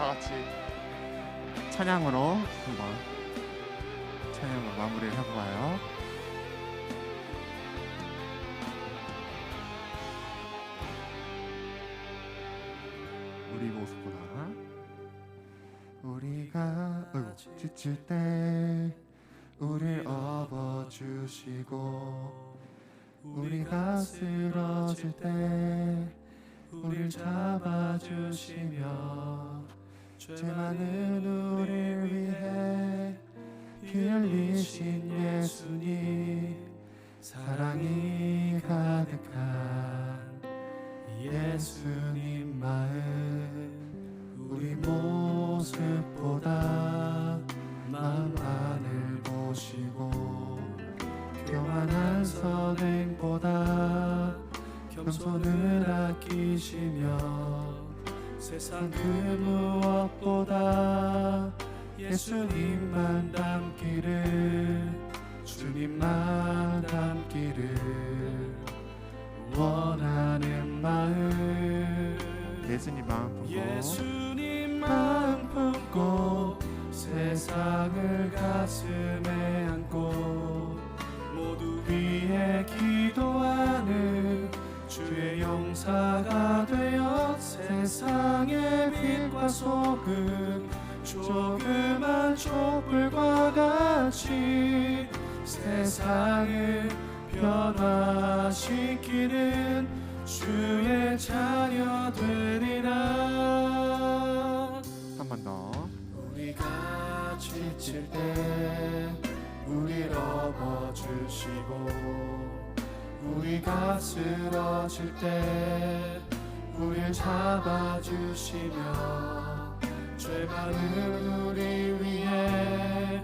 다 같이 찬양으로 한번 찬양으로 마무리를 해보아요. 우리 모습보다 우리가 지칠 때 우릴 업어주시고 우리가 쓰러질 때 우릴 잡아주시며 죄 많은 우릴 위해 피 흘리신 예수님 사랑이 가득한 예수님 마음 우리 모습보다 마음 안을 보시고 교만한 선행보다 겸손을 아끼시며 세상 그 무엇보다 예수님만 닮기를 주님만 닮기를 원하는 마음. 예수님 마음 품고. 예수님 마음 품고 세상을 가슴에 안고 모두 위해 기도하는 주의 용사가 되어 세상의 빛과 소금 조그만 촛불과 같이 세상을 변화시키는 주의 자녀 되리라. 한 번 더. 우리가 지칠 때 우릴 업어주시고 우리가 쓰러질 때 우릴 잡아주시며 죄 많은 우리 위해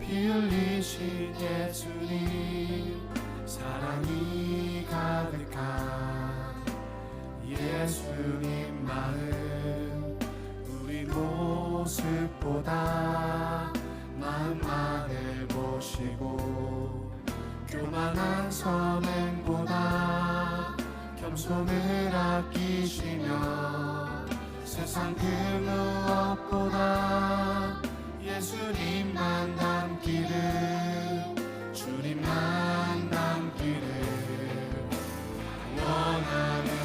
피 흘리신 예수님 사랑이 가득한 예수님 마음 우리 모습보다 마음만을 보시고 교만한 선행보다 겸손을 아끼시며 세상 그 무엇보다 예수님만 닮기를 주님만 닮기를 원하는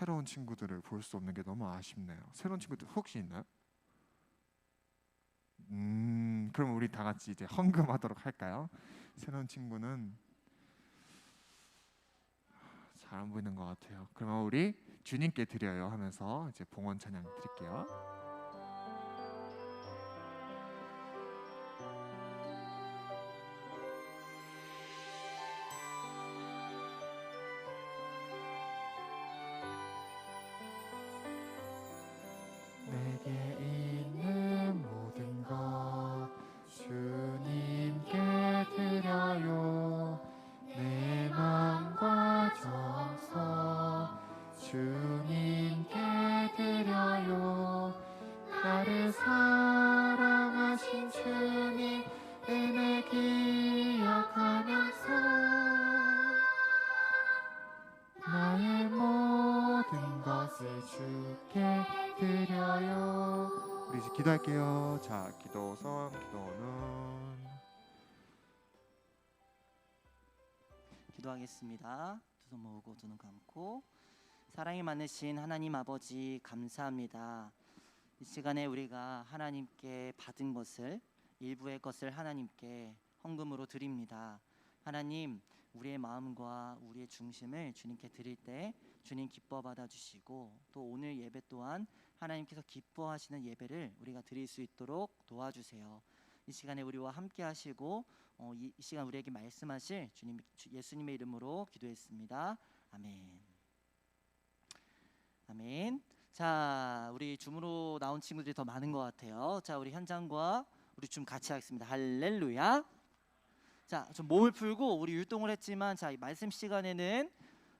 새로운 친구들을 볼 수 없는 게 너무 아쉽네요. 새로운 친구들 혹시 있나요? 음, 그럼 우리 다 같이 이제 헌금하도록 할까요? 새로운 친구는 잘 안 보이는 것 같아요. 그러면 우리 주님께 드려요 하면서 이제 봉헌 찬양 드릴게요. 기도하겠습니다. 두 손 모으고 두 눈 감고 사랑이 많으신 하나님 아버지 감사합니다. 이 시간에 우리가 하나님께 받은 것을 일부의 것을 하나님께 헌금으로 드립니다. 하나님 우리의 마음과 우리의 중심을 주님께 드릴 때 주님 기뻐 받아 주시고 또 오늘 예배 또한 하나님께서 기뻐하시는 예배를 우리가 드릴 수 있도록 도와주세요. 이이 시간에 우리와 함께 하시고 어, 이, 이 시간 우리에게 말씀하실 주님 주- 예수님의 이름으로 기도했습니다. 아멘. 아멘. 자, 우리 줌으로 나온 친구들이 더 많은 것 같아요. 자, 우리 현장과 우리 줌 같이 하겠습니다. 할렐루야. 자, 좀 몸을 풀고 우리 율동을 했지만 자, 이 말씀 시간에는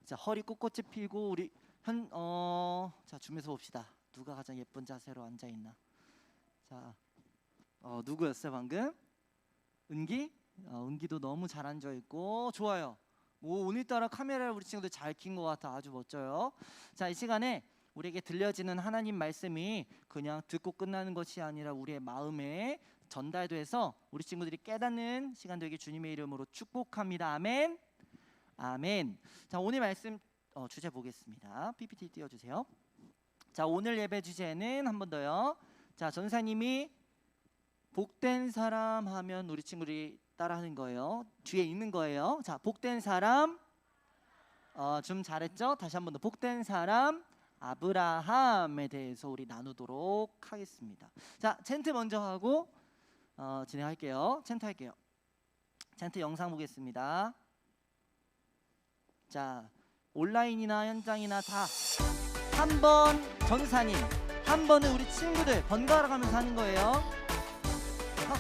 자, 허리 꼿꼿이 펴고 우리 현 어, 자, 줌에서 봅시다. 누가 가장 예쁜 자세로 앉아 있나? 자, 어, 누구였어요 방금? 은기? 어, 은기도 너무 잘 앉아 있고 좋아요. 오, 오늘따라 카메라를 우리 친구들 잘 킨 것 같아 아주 멋져요. 자, 이 시간에 우리에게 들려지는 하나님 말씀이 그냥 듣고 끝나는 것이 아니라 우리의 마음에 전달돼서 우리 친구들이 깨닫는 시간 되게 주님의 이름으로 축복합니다. 아멘. 아멘. 자, 오늘 말씀 어, 주제 보겠습니다. PPT 띄워주세요. 자, 오늘 예배 주제는 한 번 더요. 자, 전사님이 복된 사람 하면 우리 친구들이 따라하는 거예요. 뒤에 있는 거예요. 자, 복된 사람. 어, 좀 잘했죠? 다시 한 번 더. 복된 사람 아브라함에 대해서 우리 나누도록 하겠습니다. 자, 챈트 먼저 하고 어, 진행할게요. 챈트 할게요. 챈트 영상 보겠습니다. 자, 온라인이나 현장이나 다 한 번 전사님, 한 번은 우리 친구들 번갈아 가면서 하는 거예요.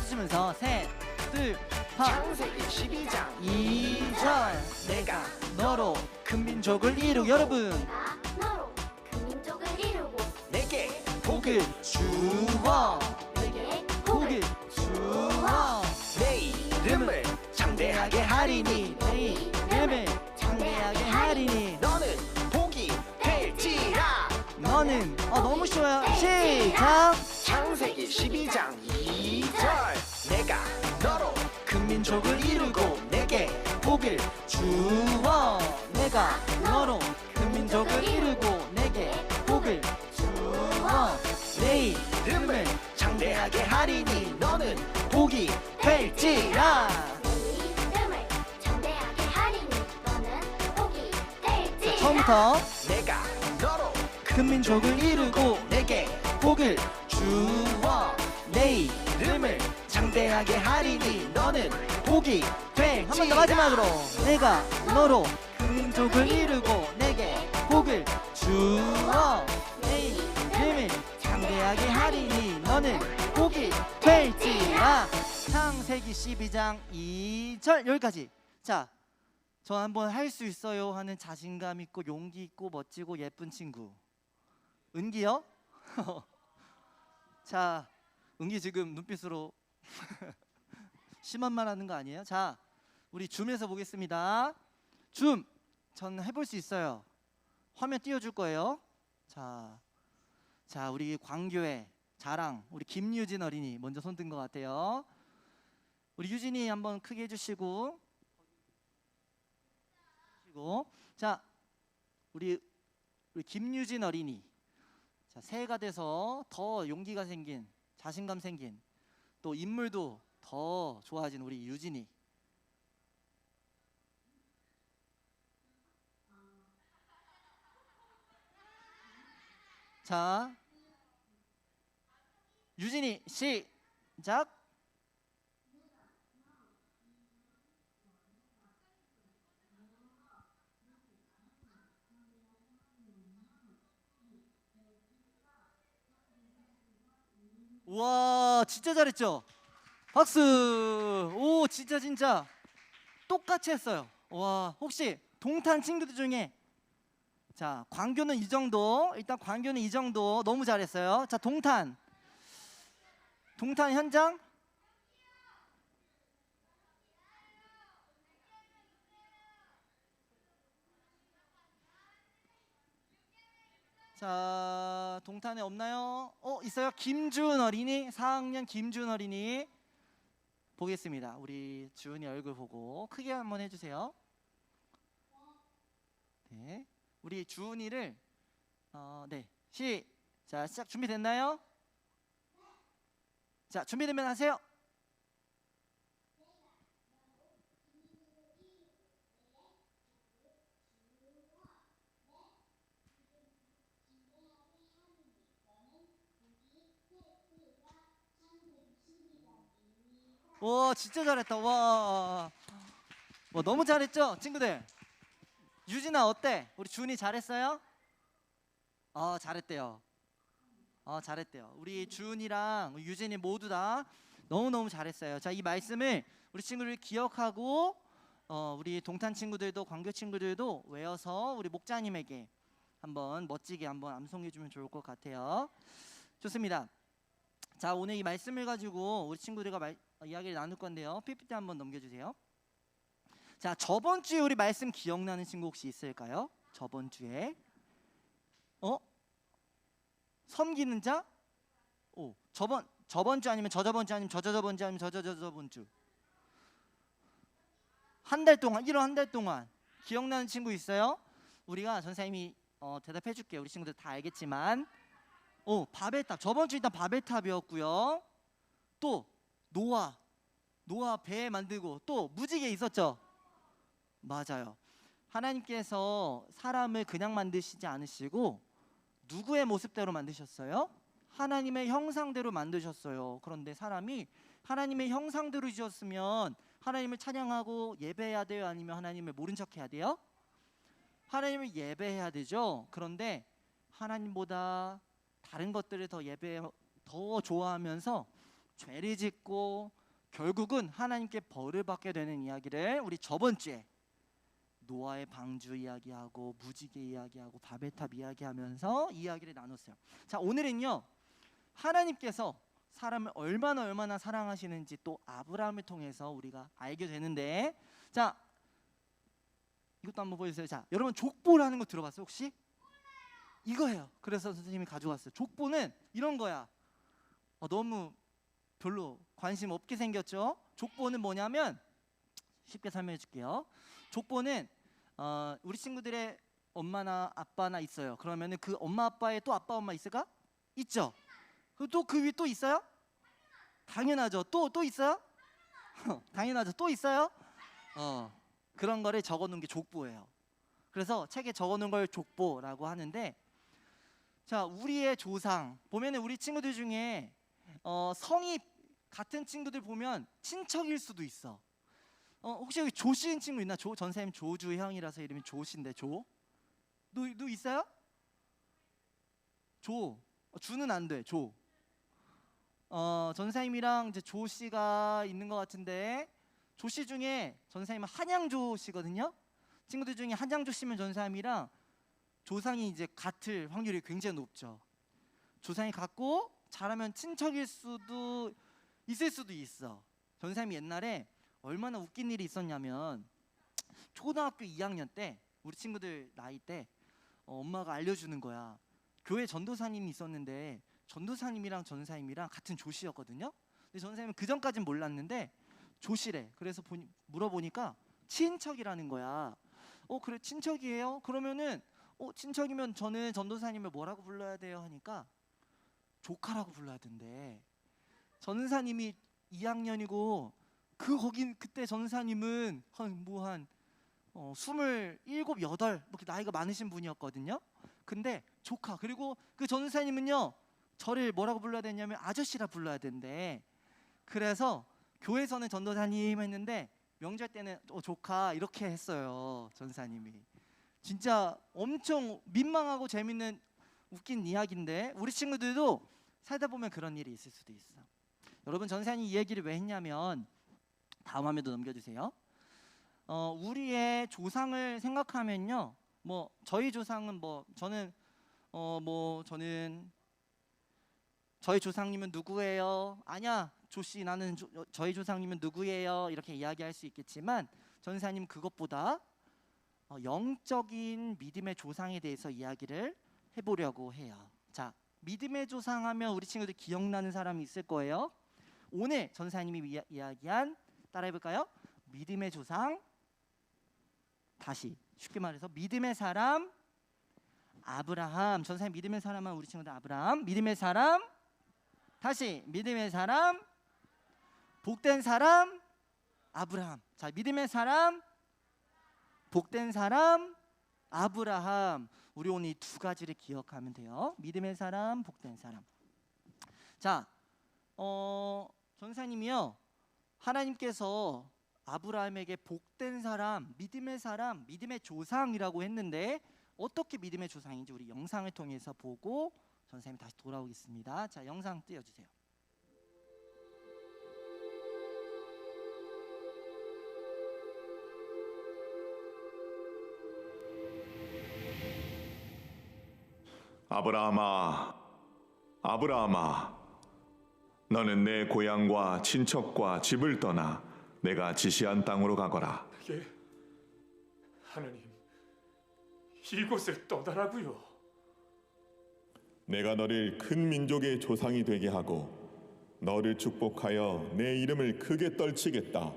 박수 치면서 셋, 둘, 하, 창세기 12장. 2절 내가 너로 큰 민족을 이루 여러분. 너로 그 민족을 이루고 내게 복을 주어. 내게 복을 주어. 내 이름을 창대하게 하리니. 내 이름을 장대하게 하리니. 너는 복이 될지라. 너는 어 너무 쉬워요. 시작. 창세기 12장. 2절 내가 너로 큰 민족을 이루고 내게 복을 주어. 내가 너로 큰 민족을 이루고 내게 복을 주어. 내 이름을 창대하게 하리니 너는 복이 될지라. 내 이름을 장대하게 하리니 너는 복이 될지라. 처음부터 내가 너로 큰 민족을 이루고 창대하게 하리니 너는 복이 한번 더 마지막으로. 내가 너로 큰 민족을 이루고 내게 복을 주어. 내 이름을 장대하게 하리니 너는 복이 될지라. 창세기 12장 2절 여기까지. 자 저 한번 할 수 있어요 하는 자신감 있고 용기 있고 멋지고 예쁜 친구. 은기요? 자 은기 지금 눈빛으로 심한 말 하는 거 아니에요? 자 우리 줌에서 보겠습니다. 줌 전 해볼 수 있어요. 화면 띄워줄 거예요. 자, 자 우리 광교회 자랑 우리 김유진 어린이 먼저 손든 것 같아요. 우리 유진이 한번 크게 해주시고. 해주시고 자 우리 우리 김유진 어린이. 자 새해가 돼서 더 용기가 생긴 자신감 생긴 또 인물도 더 좋아진 우리 유진이. 자 유진이 시작 와 진짜 잘했죠? 박수. 오 진짜 진짜. 똑같이 했어요. 와 혹시 동탄 친구들 중에 자 광교는 이 정도 일단 광교는 이 정도. 너무 잘했어요. 자 동탄. 동탄 현장 자 동탄에 없나요? 어 있어요? 김준 어린이? 4학년 김준 어린이. 보겠습니다. 우리 주은이 얼굴 보고 크게 한번 해주세요. 네. 우리 주은이를 어, 네. 시 자 시작 준비됐나요? 자 준비되면 하세요 와 진짜 잘했다. 와. 와 너무 잘했죠, 친구들. 유진아 어때? 우리 준이 잘했어요? 어 잘했대요. 어 잘했대요. 우리 준이랑 유진이 모두 다 너무 너무 잘했어요. 자 이 말씀을 우리 친구들 기억하고 어 우리 동탄 친구들도 광교 친구들도 외워서 우리 목자님에게 한번 멋지게 한번 암송해 주면 좋을 것 같아요. 좋습니다. 자 오늘 이 말씀을 가지고 우리 친구들과 말, 어, 이야기를 나눌 건데요. PPT 한번 넘겨주세요. 자 저번 주에 우리 말씀 기억나는 친구 혹시 있을까요? 저번 주에 어 섬기는 자? 오 저번 저번 주 아니면 저저번 주 아니면 저저저번 주 아니면 저저저저번 주. 한 달 동안 1월 한 달 동안 기억나는 친구 있어요? 우리가 전사님이 어, 대답해 줄게. 우리 친구들 다 알겠지만 오 바벨탑 저번 주 일단 바벨탑이었고요. 또 노아 노아 배 만들고 또 무지개 있었죠. 맞아요. 하나님께서 사람을 그냥 만드시지 않으시고 누구의 모습대로 만드셨어요? 하나님의 형상대로 만드셨어요. 그런데 사람이 하나님의 형상대로 지었으면 하나님을 찬양하고 예배해야 돼요? 아니면 하나님을 모른 척 해야 돼요? 하나님을 예배해야 되죠. 그런데 하나님보다 다른 것들을 더 예배 더 좋아하면서 죄를 짓고 결국은 하나님께 벌을 받게 되는 이야기를 우리 저번 주에 노아의 방주 이야기하고 무지개 이야기하고 바벨탑 이야기하면서 이야기를 나눴어요. 자 오늘은요 하나님께서 사람을 얼마나 얼마나 사랑하시는지 또 아브라함을 통해서 우리가 알게 되는데 자 이것도 한번 보여주세요. 자 여러분 족보라는 거 들어봤어요 혹시? 이거예요. 그래서 선생님이 가져왔어요. 족보는 이런 거야. 어, 너무 별로 관심 없게 생겼죠. 족보는 뭐냐면 쉽게 설명해 줄게요. 족보는 어, 우리 친구들의 엄마나 아빠나 있어요. 그러면은 그 엄마 아빠의 또 아빠 엄마 있을까? 있죠. 또 그 위 또 있어요? 당연하죠. 또 또 있어요? 당연하죠. 또 있어요? 어 그런 거를 적어 놓은 게 족보예요. 그래서 책에 적어 놓은 걸 족보라고 하는데 자 우리의 조상 보면은 우리 친구들 중에 어, 성이 같은 친구들 보면 친척일 수도 있어. 어, 혹시 여기 조씨인 친구 있나? 조 전사님 조주형이라서 이름이 조씨인데 조? 너, 너 있어요? 조 어, 주는 안 돼. 조. 어 전사님이랑 이제 조 씨가 있는 것 같은데 조 씨 중에 전사님은 한양조 씨거든요. 친구들 중에 한양조 씨면 전사님이랑 조상이 이제 같을 확률이 굉장히 높죠. 조상이 같고 잘하면 친척일 수도 있을 수도 있어. 전사님이 옛날에 얼마나 웃긴 일이 있었냐면 초등학교 2학년 때 우리 친구들 나이 때 어, 엄마가 알려주는 거야. 교회 전도사님이 있었는데 전도사님이랑 전사님이랑 같은 조씨였거든요. 근데 전사님은 그 전까진 몰랐는데 조씨래. 그래서 보니, 물어보니까 친척이라는 거야. 어 그래 친척이에요? 그러면은 어 친척이면 저는 전도사님을 뭐라고 불러야 돼요? 하니까 조카라고 불러야 된대. 전사님이 2학년이고 그 거긴 그때 전사님은 한 뭐한 어, 스물일곱 여덟 뭐 이렇게 나이가 많으신 분이었거든요. 근데 조카 그리고 그 전사님은요 저를 뭐라고 불러야 되냐면 아저씨라 불러야 된대. 그래서 교회에서는 전도사님 했는데 명절 때는 어, 조카 이렇게 했어요 전사님이. 진짜 엄청 민망하고 재밌는 웃긴 이야기인데 우리 친구들도 살다 보면 그런 일이 있을 수도 있어. 여러분 전사님 이 얘기를 왜 했냐면 다음 화면도 넘겨주세요. 어, 우리의 조상을 생각하면요, 뭐 저희 조상은 뭐 저는 어 뭐 저는 저희 조상님은 누구예요? 아니야, 조씨 나는 조, 어, 저희 조상님은 누구예요? 이렇게 이야기할 수 있겠지만 전사님 그것보다 어, 영적인 믿음의 조상에 대해서 이야기를 해보려고 해요. 자, 믿음의 조상하면 우리 친구들 기억나는 사람이 있을 거예요. 오늘 전사님이 이야, 이야기한 따라해볼까요? 믿음의 조상 다시 쉽게 말해서 믿음의 사람 아브라함. 전사님 믿음의 사람은 우리 친구들 아브라함. 믿음의 사람 다시 믿음의 사람 복된 사람 아브라함. 자 믿음의 사람 복된 사람 아브라함. 우리 오늘 이 두 가지를 기억하면 돼요. 믿음의 사람 복된 사람. 자 어, 전사님이요 하나님께서 아브라함에게 복된 사람, 믿음의 사람, 믿음의 조상이라고 했는데 어떻게 믿음의 조상인지 우리 영상을 통해서 보고 전사님 다시 돌아오겠습니다. 자, 영상 띄워 주세요. 아브라함아, 아브라함아, 너는 내 고향과 친척과 집을 떠나 내가 지시한 땅으로 가거라. 예, 하나님, 이곳을 떠나라고요. 내가 너를 큰 민족의 조상이 되게 하고 너를 축복하여 내 이름을 크게 떨치겠다.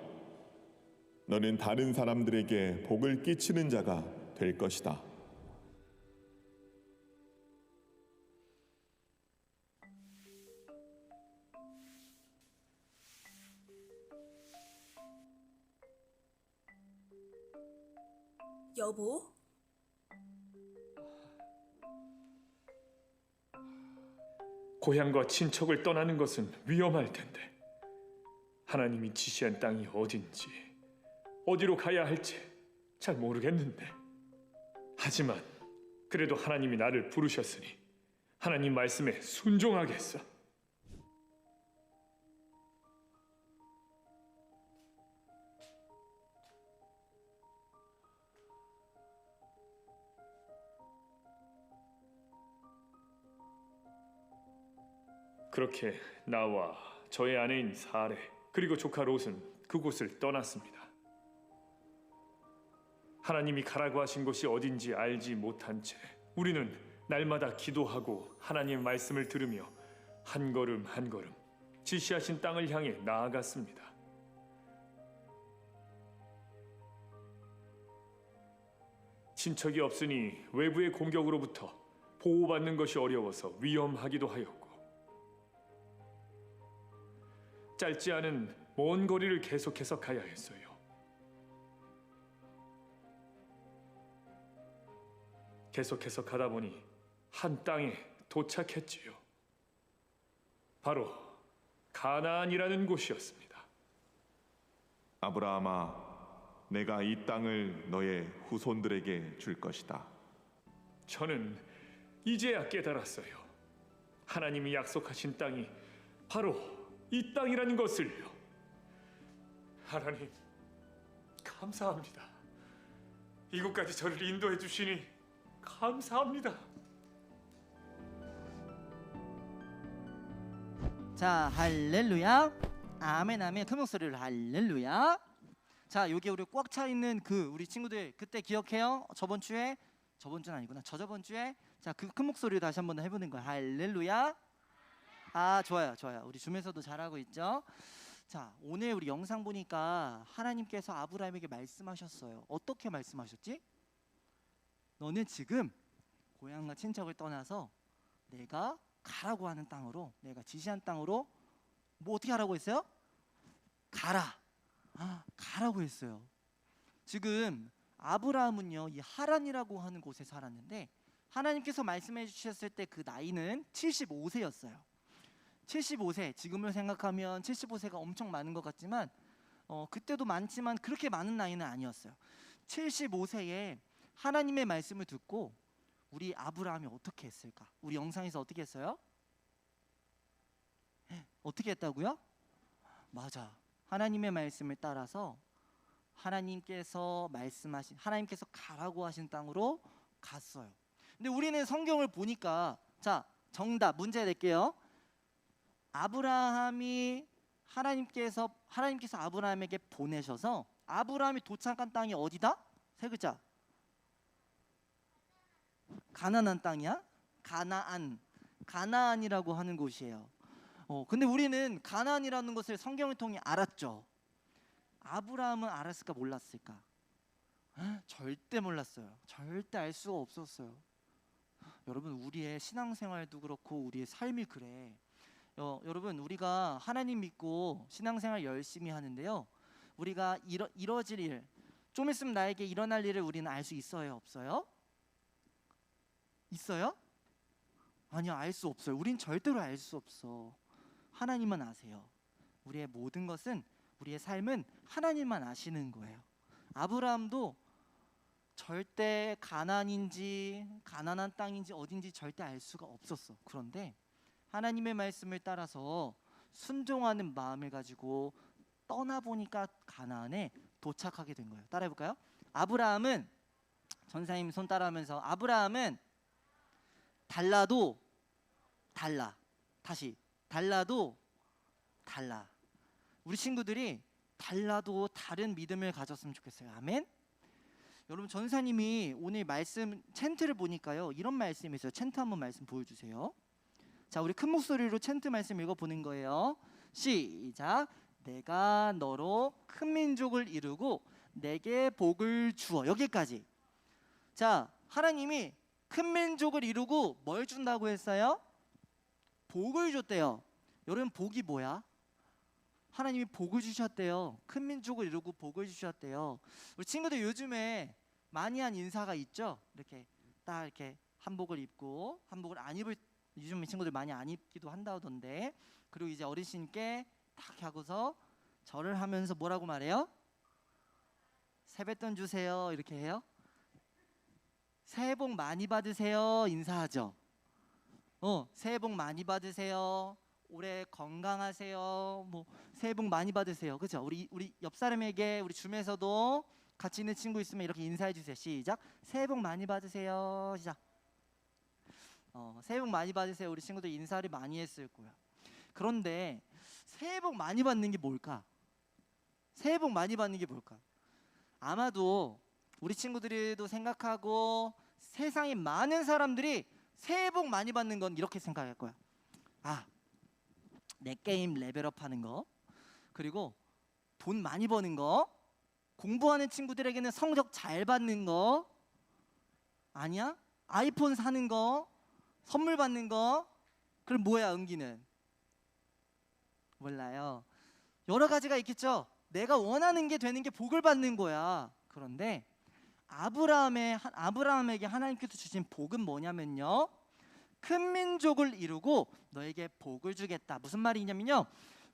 너는 다른 사람들에게 복을 끼치는 자가 될 것이다. 여보, 고향과 친척을 떠나는 것은 위험할 텐데 하나님이 지시한 땅이 어딘지 어디로 가야 할지 잘 모르겠는데 하지만 그래도 하나님이 나를 부르셨으니 하나님 말씀에 순종하겠어. 그렇게 나와 저의 아내인 사레 그리고 조카 롯은 그곳을 떠났습니다. 하나님이 가라고 하신 곳이 어딘지 알지 못한 채 우리는 날마다 기도하고 하나님 말씀을 들으며 한 걸음 한 걸음 지시하신 땅을 향해 나아갔습니다. 친척이 없으니 외부의 공격으로부터 보호받는 것이 어려워서 위험하기도 하였고 짧지 않은 먼 거리를 계속해서 가야 했어요. 계속해서 가다 보니 한 땅에 도착했지요. 바로 가나안이라는 곳이었습니다. 아브라함아, 내가 이 땅을 너의 후손들에게 줄 것이다. 저는 이제야 깨달았어요. 하나님이 약속하신 땅이 바로 이 땅이라는 것을요. 하나님, 감사합니다. 이곳까지 저를 인도해 주시니 감사합니다. 자, 할렐루야. 아멘 아멘. 큰 목소리로 할렐루야. 자, 여기 우리 꽉 차 있는 그 우리 친구들 그때 기억해요? 저번 주에 저번 주는 아니구나. 저저번 주에 자, 그 큰 목소리로 다시 한번 해보는 거야. 할렐루야. 아, 좋아요. 좋아요. 우리 줌에서도 잘하고 있죠? 자, 오늘 우리 영상 보니까 하나님께서 아브라함에게 말씀하셨어요. 어떻게 말씀하셨지? 너는 지금 고향과 친척을 떠나서 내가 가라고 하는 땅으로 내가 지시한 땅으로 뭐 어떻게 하라고 했어요? 가라. 아, 가라고 했어요. 지금 아브라함은요, 이 하란이라고 하는 곳에 살았는데 하나님께서 말씀해 주셨을 때 그 나이는 75세였어요. 75세, 지금을 생각하면 75세가 엄청 많은 것 같지만 어, 그때도 많지만 그렇게 많은 나이는 아니었어요. 75세에 하나님의 말씀을 듣고 우리 아브라함이 어떻게 했을까? 우리 영상에서 어떻게 했어요? 어떻게 했다고요? 맞아. 하나님의 말씀을 따라서 하나님께서 말씀하신 하나님께서 가라고 하신 땅으로 갔어요. 근데 우리는 성경을 보니까 자, 정답 문제 낼게요. 아브라함이 하나님께서 하나님께서 아브라함에게 보내셔서 아브라함이 도착한 땅이 어디다? 세 글자. 가나안 땅이야? 가나안. 가나안이라고 하는 곳이에요. 어, 근데 우리는 가나안이라는 것을 성경을 통해 알았죠. 아브라함은 알았을까 몰랐을까? 헉, 절대 몰랐어요. 절대 알 수가 없었어요. 여러분 우리의 신앙생활도 그렇고 우리의 삶이 그래. 어, 여러분 우리가 하나님 믿고 신앙생활 열심히 하는데요. 우리가 이뤄, 이뤄질 일, 좀 있으면 나에게 일어날 일을 우리는 알 수 있어요, 없어요? 있어요? 아니요, 알 수 없어요. 우린 절대로 알 수 없어. 하나님은 아세요. 우리의 모든 것은 우리의 삶은 하나님만 아시는 거예요. 아브라함도 절대 가난인지 가난한 땅인지 어딘지 절대 알 수가 없었어. 그런데 하나님의 말씀을 따라서 순종하는 마음을 가지고 떠나 보니까 가나안에 도착하게 된 거예요. 따라해 볼까요? 아브라함은 전사님 손 따라하면서 아브라함은 달라도 달라. 다시 달라도 달라. 우리 친구들이 달라도 다른 믿음을 가졌으면 좋겠어요. 아멘. 여러분 전사님이 오늘 말씀 챈트를 보니까요 이런 말씀이 있어요. 챈트 한번 말씀 보여 주세요. 자 우리 큰 목소리로 챈트 말씀 읽어보는 거예요. 시작. 내가 너로 큰 민족을 이루고 내게 복을 주어 여기까지. 자 하나님이 큰 민족을 이루고 뭘 준다고 했어요? 복을 줬대요. 여러분 복이 뭐야? 하나님이 복을 주셨대요. 큰 민족을 이루고 복을 주셨대요. 우리 친구들 요즘에 많이 한 인사가 있죠. 이렇게 딱 이렇게 한복을 입고 한복을 안 입을 요즘 친구들 많이 안 입기도 한다던데. 그리고 이제 어르신께 딱 하고서 절을 하면서 뭐라고 말해요? 세뱃돈 주세요. 이렇게 해요. 새해 복 많이 받으세요. 인사하죠. 어, 새해 복 많이 받으세요. 올해 건강하세요. 뭐 새해 복 많이 받으세요. 그죠? 우리 우리 옆 사람에게 우리 줌에서도 같이 있는 친구 있으면 이렇게 인사해 주세요. 시작. 새해 복 많이 받으세요. 시작. 어, 새해 복 많이 받으세요. 우리 친구들 인사를 많이 했을 거야. 그런데 새해 복 많이 받는 게 뭘까? 새해 복 많이 받는 게 뭘까? 아마도 우리 친구들도 생각하고 세상에 많은 사람들이 새해 복 많이 받는 건 이렇게 생각할 거야. 아, 내 게임 레벨업 하는 거, 그리고 돈 많이 버는 거, 공부하는 친구들에게는 성적 잘 받는 거, 아니야? 아이폰 사는 거, 선물 받는 거, 그럼 뭐야 은기는? 몰라요. 여러 가지가 있겠죠. 내가 원하는 게 되는 게 복을 받는 거야. 그런데 아브라함의 아브라함에게 하나님께서 주신 복은 뭐냐면요. 큰 민족을 이루고 너에게 복을 주겠다. 무슨 말이냐면요.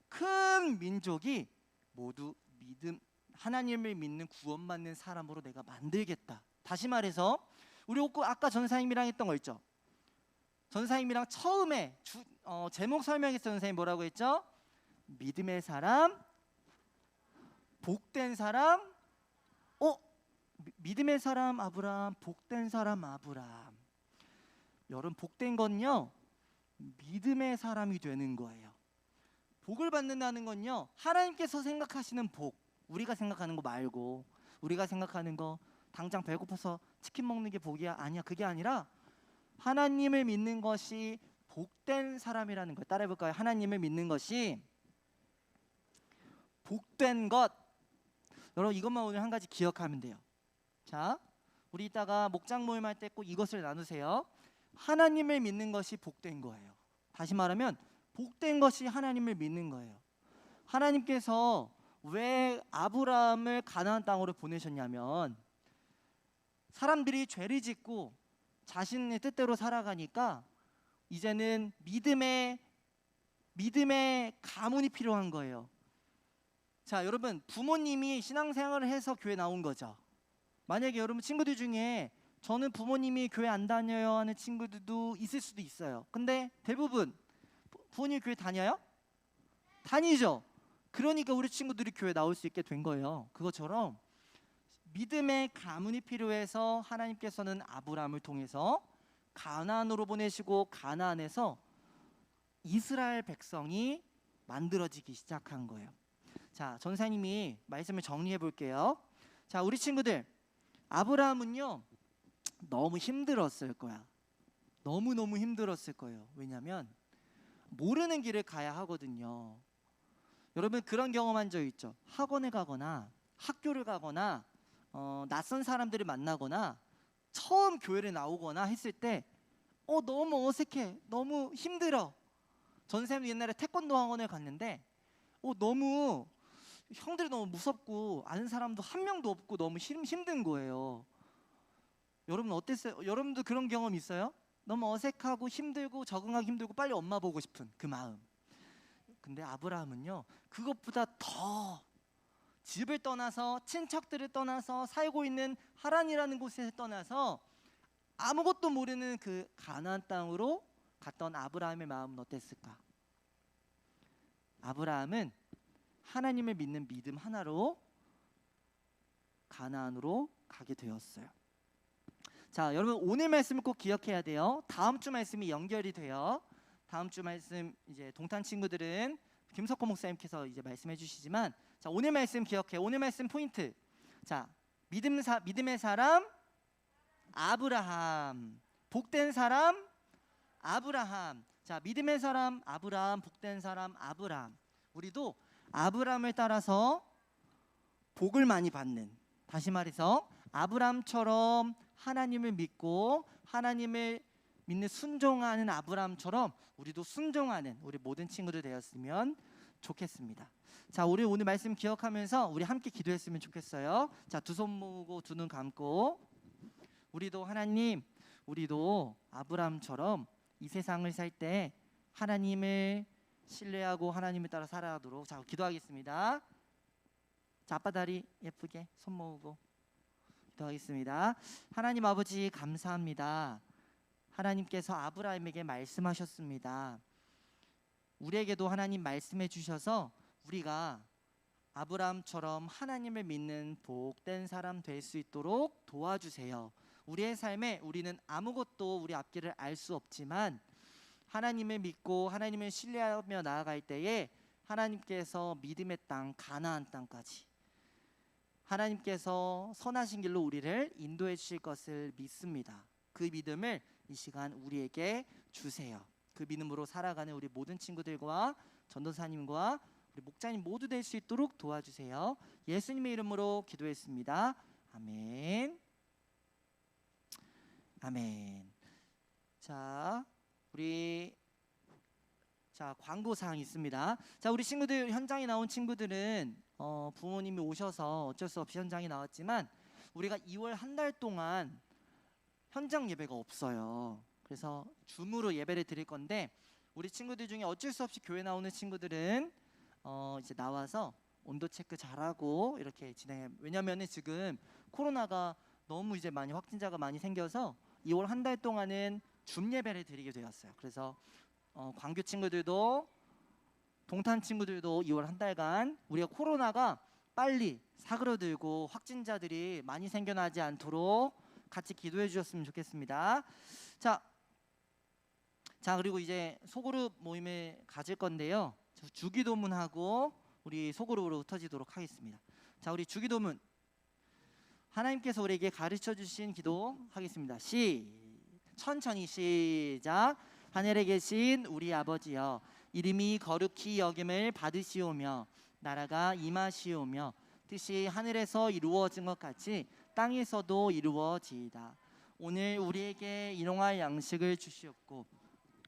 큰 민족이 모두 믿음 하나님을 믿는 구원받는 사람으로 내가 만들겠다. 다시 말해서 우리 아까 전사님이랑 했던 거 있죠. 전사님이랑 처음에 주, 어, 제목 설명했던 선생님 뭐라고 했죠? 믿음의 사람, 복된 사람, 어 미- 믿음의 사람 아브라함, 복된 사람 아브라함. 여러분 복된 건요 믿음의 사람이 되는 거예요. 복을 받는다는 건요 하나님께서 생각하시는 복, 우리가 생각하는 거 말고 우리가 생각하는 거 당장 배고파서 치킨 먹는 게 복이야 아니야 그게 아니라 하나님을 믿는 것이 복된 사람이라는 걸 따라해 볼까요? 하나님을 믿는 것이 복된 것. 여러분 이것만 오늘 한 가지 기억하면 돼요. 자, 우리 이따가 목장 모임 할 때 꼭 이것을 나누세요. 하나님을 믿는 것이 복된 거예요. 다시 말하면 복된 것이 하나님을 믿는 거예요. 하나님께서 왜 아브라함을 가나안 땅으로 보내셨냐면 사람들이 죄를 짓고 자신의 뜻대로 살아가니까 이제는 믿음의 믿음의 가문이 필요한 거예요. 자, 여러분 부모님이 신앙생활을 해서 교회 나온 거죠. 만약에 여러분 친구들 중에 저는 부모님이 교회 안 다녀요 하는 친구들도 있을 수도 있어요. 근데 대부분 부- 부모님 교회 다녀요? 다니죠. 그러니까 우리 친구들이 교회 나올 수 있게 된 거예요. 그것처럼 믿음의 가문이 필요해서 하나님께서는 아브라함을 통해서 가나안으로 보내시고 가나안에서 이스라엘 백성이 만들어지기 시작한 거예요. 자, 전사님이 말씀을 정리해 볼게요. 자, 우리 친구들 아브라함은요 너무 힘들었을 거야. 너무 너무 힘들었을 거예요. 왜냐하면 모르는 길을 가야 하거든요. 여러분 그런 경험한 적 있죠? 학원에 가거나 학교를 가거나 어, 낯선 사람들을 만나거나 처음 교회를 나오거나 했을 때 어, 너무 어색해, 너무 힘들어. 전쌤도 옛날에 태권도 학원을 갔는데 어, 너무 형들이 너무 무섭고 아는 사람도 한 명도 없고 너무 힘, 힘든 거예요. 여러분 어땠어요? 여러분도 그런 경험 있어요? 너무 어색하고 힘들고 적응하기 힘들고 빨리 엄마 보고 싶은 그 마음. 근데 아브라함은요 그것보다 더 집을 떠나서 친척들을 떠나서 살고 있는 하란이라는 곳에 떠나서 아무것도 모르는 그 가나안 땅으로 갔던 아브라함의 마음은 어땠을까? 아브라함은 하나님을 믿는 믿음 하나로 가나안으로 가게 되었어요. 자, 여러분 오늘 말씀을 꼭 기억해야 돼요. 다음 주 말씀이 연결이 돼요. 다음 주 말씀 이제 동탄 친구들은 김석호 목사님께서 이제 말씀해 주시지만 자, 오늘 말씀 기억해. 오늘 말씀 포인트. 자, 믿음 사 믿음의 사람 아브라함. 복된 사람 아브라함. 자, 믿음의 사람 아브라함, 복된 사람 아브라함. 우리도 아브라함을 따라서 복을 많이 받는 다시 말해서 아브라함처럼 하나님을 믿고 하나님을 믿는 순종하는 아브라함처럼 우리도 순종하는 우리 모든 친구들 되었으면 좋겠습니다. 자, 우리 오늘 말씀 기억하면서 우리 함께 기도했으면 좋겠어요. 자, 두 손 모으고 두 눈 감고 우리도 하나님, 우리도 아브라함처럼 이 세상을 살 때 하나님을 신뢰하고 하나님을 따라 살아가도록 자, 기도하겠습니다. 자, 아빠 다리 예쁘게 손 모으고 기도하겠습니다. 하나님 아버지 감사합니다. 하나님께서 아브라함에게 말씀하셨습니다. 우리에게도 하나님 말씀해 주셔서 우리가 아브라함처럼 하나님을 믿는 복된 사람 될 수 있도록 도와주세요. 우리의 삶에 우리는 아무것도 우리 앞길을 알 수 없지만 하나님을 믿고 하나님을 신뢰하며 나아갈 때에 하나님께서 믿음의 땅 가나안 땅까지 하나님께서 선하신 길로 우리를 인도해 주실 것을 믿습니다. 그 믿음을 이 시간 우리에게 주세요. 그 믿음으로 살아가는 우리 모든 친구들과 전도사님과 목자님 모두 될 수 있도록 도와주세요. 예수님의 이름으로 기도했습니다. 아멘. 아멘. 자, 우리 자 광고 사항 있습니다. 자, 우리 친구들 현장에 나온 친구들은 어, 부모님이 오셔서 어쩔 수 없이 현장에 나왔지만 우리가 2월 한 달 동안 현장 예배가 없어요. 그래서 줌으로 예배를 드릴 건데 우리 친구들 중에 어쩔 수 없이 교회 나오는 친구들은 어, 이제 나와서 온도 체크 잘하고 이렇게 진행해. 왜냐면은 지금 코로나가 너무 이제 많이 확진자가 많이 생겨서 2월 한 달 동안은 줌 예배를 드리게 되었어요. 그래서 어, 광교 친구들도 동탄 친구들도 2월 한 달간 우리가 코로나가 빨리 사그러들고 확진자들이 많이 생겨나지 않도록 같이 기도해 주셨으면 좋겠습니다. 자, 자 그리고 이제 소그룹 모임을 가질 건데요. 저 주기도문하고 우리 소그룹으로 흩어지도록 하겠습니다. 자, 우리 주기도문 하나님께서 우리에게 가르쳐 주신 기도 하겠습니다. 시 천천히 시작. 하늘에 계신 우리 아버지여 이름이 거룩히 여김을 받으시오며 나라가 임하시오며 뜻이 하늘에서 이루어진 것 같이 땅에서도 이루어지이다. 오늘 우리에게 일용할 양식을 주시옵고